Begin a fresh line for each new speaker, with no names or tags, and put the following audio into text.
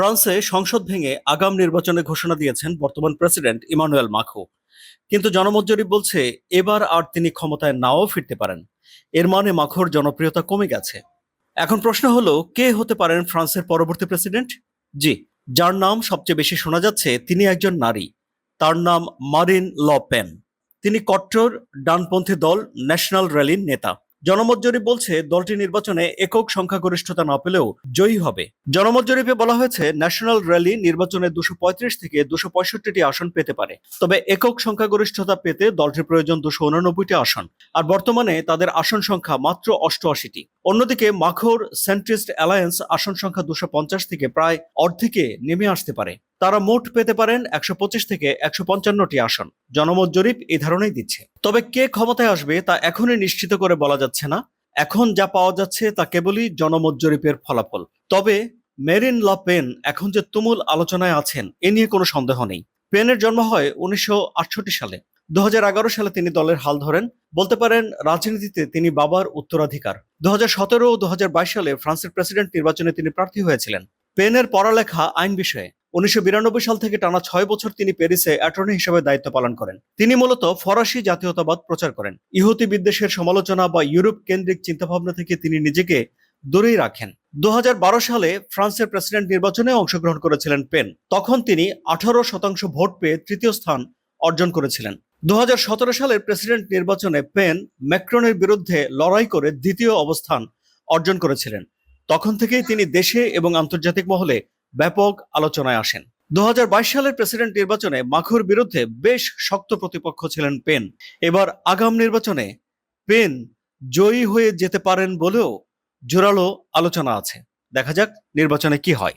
ফ্রান্সে সংসদ ভেঙে আগাম নির্বাচনে ঘোষণা দিয়েছেন বর্তমান প্রেসিডেন্ট ইমানুয়েল মাখো। কিন্তু জনমত জরিপ বলছে, এবার আর তিনি ক্ষমতায় নাও ফিরতে পারেন। এর মানে মাখোর জনপ্রিয়তা কমে গেছে। এখন প্রশ্ন হলো, কে হতে পারেন ফ্রান্সের পরবর্তী প্রেসিডেন্ট? জি, যার নাম সবচেয়ে বেশি শোনা যাচ্ছে, তিনি একজন নারী। তার নাম মারিন ল পেন। তিনি কট্টর ডানপন্থী দল ন্যাশনাল র্যালির নেতা। জনমত জরিপ বলছে দলটি নির্বাচনে একক সংখ্যাগরিষ্ঠতা না পেলেও জয়ী হবে। জনমত জরিপে বলা হয়েছে, ন্যাশনাল র্যালি নির্বাচনে দুশো পঁয়ত্রিশ থেকে দুশো পঁয়ষট্টিটি আসন পেতে পারে। তবে একক সংখ্যাগরিষ্ঠতা পেতে দলটির প্রয়োজন দুশো উননব্বইটি আসন। আর বর্তমানে তাদের আসন সংখ্যা মাত্র অষ্টআশিটি। অন্যদিকে মাখোর সেন্ট্রিস্ট অ্যালায়েন্স আসন সংখ্যা দুশো পঞ্চাশ থেকে প্রায় অর্ধেকে নেমে আসতে পারে। তারা মোট পেতে পারেন একশো পঁচিশ থেকে একশো পঞ্চান্নটি আসন। জনমত জরিপ এই ধারণাই দিচ্ছে। তবে কে ক্ষমতায় আসবে তা এখনই নিশ্চিত করে বলা যাচ্ছে না। এখন যা পাওয়া যাচ্ছে তা কেবলই জনমত জরিপের ফলাফল। তবে মেরিন ল পেন এখন যে তুমুল আলোচনায় আছেন, এ নিয়ে কোনো সন্দেহ নেই। পেনের জন্ম হয় উনিশশো আটষট্টি সালে। দু হাজার এগারো সালে তিনি দলের হাল ধরেন। বলতে পারেন, রাজনীতিতে তিনি বাবার উত্তরাধিকার। দু ও দু সালে ফ্রান্সের প্রেসিডেন্ট নির্বাচনে তিনি প্রার্থী হয়েছিলেন। পেনের পড়ালেখা আইন বিষয়ে। উনিশশো বিরানব্বই সাল থেকে টানা ছয় বছর তিনি প্যারিসে অ্যাটর্নি হিসেবে দায়িত্ব পালন করেন। তিনি মূলত ফরাসি জাতীয়তাবাদ প্রচার করেন। ইহুতি বিদ্বেষের সমালোচনা বা ইউরোপ কেন্দ্রিক চিন্তাভাবনা থেকে তিনি নিজেকে দূরেই রাখেন। দু সালে ফ্রান্সের প্রেসিডেন্ট নির্বাচনে অংশগ্রহণ করেছিলেন পেন। তখন তিনি আঠারো শতাংশ ভোট পেয়ে তৃতীয় স্থান অর্জন করেছিলেন। দু হাজার সতেরো সালের প্রেসিডেন্ট নির্বাচনে পেন ম্যাক্রনের বিরুদ্ধে লড়াই করে দ্বিতীয় অবস্থান অর্জন করেছিলেন। তখন থেকেই তিনি দেশে এবং আন্তর্জাতিক মহলে ব্যাপক আলোচনায় আসেন। দু হাজার বাইশ সালের প্রেসিডেন্ট নির্বাচনে মাখুর বিরুদ্ধে বেশ শক্ত প্রতিপক্ষ ছিলেন পেন। এবার আগাম নির্বাচনে পেন জয়ী হয়ে যেতে পারেন বলেও জোরালো আলোচনা আছে। দেখা যাক নির্বাচনে কি হয়।